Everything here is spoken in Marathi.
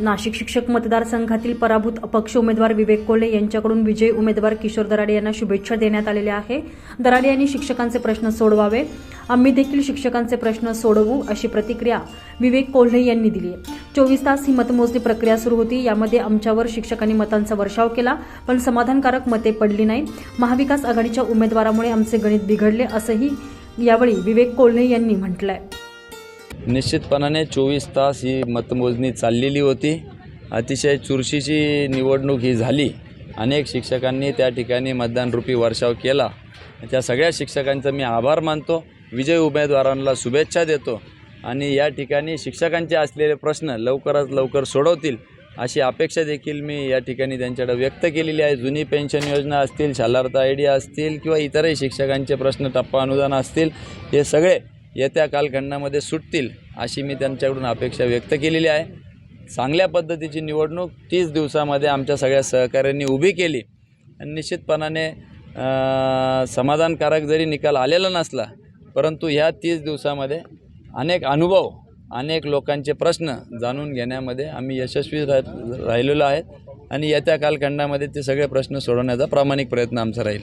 नाशिक शिक्षक मतदारसंघातील पराभूत अपक्ष उमेदवार विवेक कोल्हे यांच्याकडून विजयी उमेदवार किशोर दराडे यांना शुभेच्छा देण्यात आलेल्या आहे. दराडे यांनी शिक्षकांचे प्रश्न सोडवावे. आम्ही देखील शिक्षकांचे प्रश्न सोडवू अशी प्रतिक्रिया विवेक कोल्हे यांनी दिली चोवीस तास ही मतमोजणी प्रक्रिया सुरू होती. यामध्ये आमच्यावर शिक्षकांनी मतांचा वर्षाव केला पण समाधानकारक मते पडली नाही. महाविकास आघाडीच्या उमेदवारामुळे आमचे गणित बिघडले असंही यावेळी विवेक कोल्हे यांनी म्हटलंय. निश्चितपणाने चोवीस तास ही मतमोजणी चाललेली होती. अतिशय चुरशीची निवडणूक ही झाली. अनेक शिक्षकांनी त्या ठिकाणी मतदानरूपी वर्षाव केला. त्या सगळ्या शिक्षकांचा मी आभार मानतो. विजय उमेदवारांना शुभेच्छा देतो. आणि या ठिकाणी शिक्षकांचे असलेले प्रश्न लवकरात लवकर सोडवतील अशी अपेक्षा देखील मी या ठिकाणी त्यांच्याकडे व्यक्त केलेली आहे. जुनी पेन्शन योजना असतील शालार्थ आय डी असतील किंवा इतरही शिक्षकांचे प्रश्न टप्पा अनुदान असतील हे सगळे येत्या कालखंडामध्ये सुटतील अशी मी त्यांच्याकडून अपेक्षा व्यक्त केलेली आहे. चांगल्या पद्धतीची निवडणूक तीस दिवसामध्ये आमच्या सगळ्या सहकाऱ्यांनी उभी केली. आणि निश्चितपणाने समाधानकारक जरी निकाल आलेला नसला परंतु ह्या तीस दिवसामध्ये अनेक अनुभव अनेक लोकांचे प्रश्न जाणून घेण्यामध्ये आम्ही यशस्वी रा राहिलेलो आहेत. आणि येत्या कालखंडामध्ये ते सगळे प्रश्न सोडवण्याचा प्रामाणिक प्रयत्न आमचा राहील.